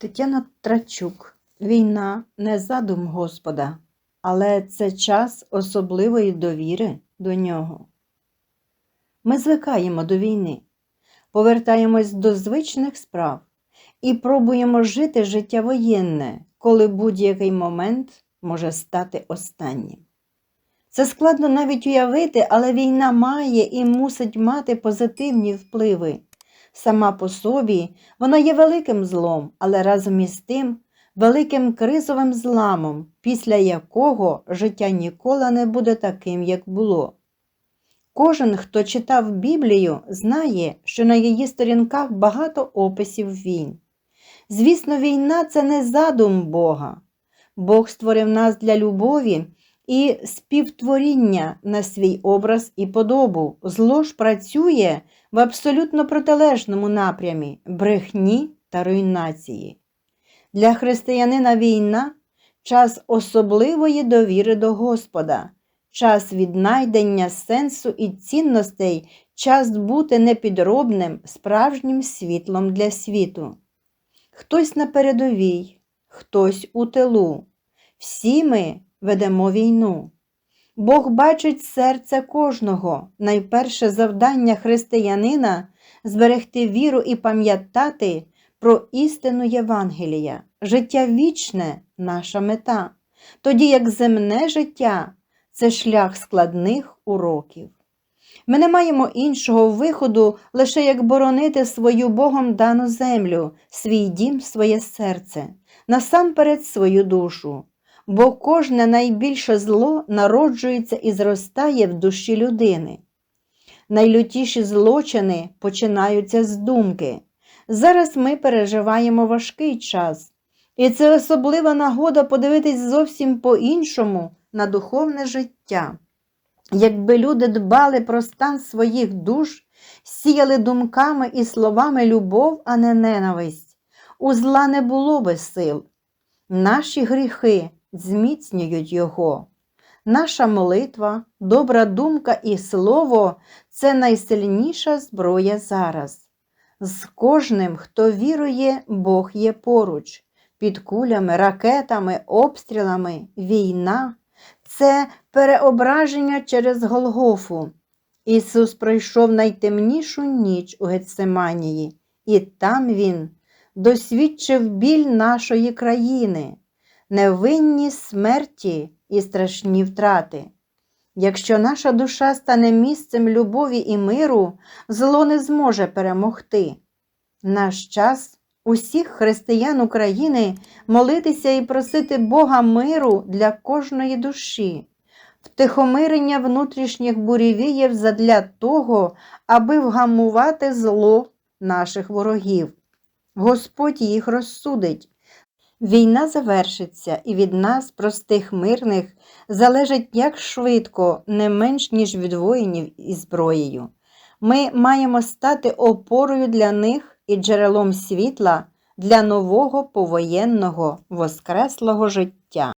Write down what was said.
Тетяна Трачук. Війна не задум Господа, але це час особливої довіри до нього. Ми звикаємо до війни, повертаємось до звичних справ і пробуємо жити життя воєнне, коли будь-який момент може стати останнім. Це складно навіть уявити, але війна має і мусить мати позитивні впливи. Сама по собі вона є великим злом, але разом із тим великим кризовим зламом, після якого життя ніколи не буде таким, як було. Кожен, хто читав Біблію, знає, що на її сторінках багато описів війн. Звісно, війна це не задум Бога. Бог створив нас для любові і співтворіння на свій образ і подобу. Зло ж працює в абсолютно протилежному напрямі брехні та руйнації. Для християнина війна час особливої довіри до Господа, час віднайдення сенсу і цінностей, час бути непідробним справжнім світлом для світу. Хтось на передовій, хтось у тилу. Всі ми ведемо війну. Бог бачить серце кожного. Найперше завдання християнина зберегти віру і пам'ятати про істину Євангелія. Життя вічне наша мета, тоді як земне життя це шлях складних уроків. Ми не маємо іншого виходу, лише як боронити свою Богом дану землю, свій дім, своє серце, насамперед свою душу. Бо кожне найбільше зло народжується і зростає в душі людини. Найлютіші злочини починаються з думки. Зараз ми переживаємо важкий час, і це особлива нагода подивитись зовсім по-іншому на духовне життя. Якби люди дбали про стан своїх душ, сіяли думками і словами любов, а не ненависть, у зла не було би сил. Наші гріхи зміцнюють його. Наша молитва, добра думка і слово це найсильніша зброя зараз. З кожним, хто вірує, Бог є поруч. Під кулями, ракетами, обстрілами, війна це переображення через Голгофу. Ісус пройшов найтемнішу ніч у Гетсиманії, і там Він досвідчив біль нашої країни, невинні смерті і страшні втрати. Якщо наша душа стане місцем любові і миру, зло не зможе перемогти. Наш час усіх християн України молитися і просити Бога миру для кожної душі, втихомирення внутрішніх бурєвіїв задля того, аби вгамувати зло наших ворогів. Господь їх розсудить. Війна завершиться, і від нас, простих мирних, залежить як швидко, не менш ніж від воїнів і зброєю. Ми маємо стати опорою для них і джерелом світла для нового повоєнного воскреслого життя.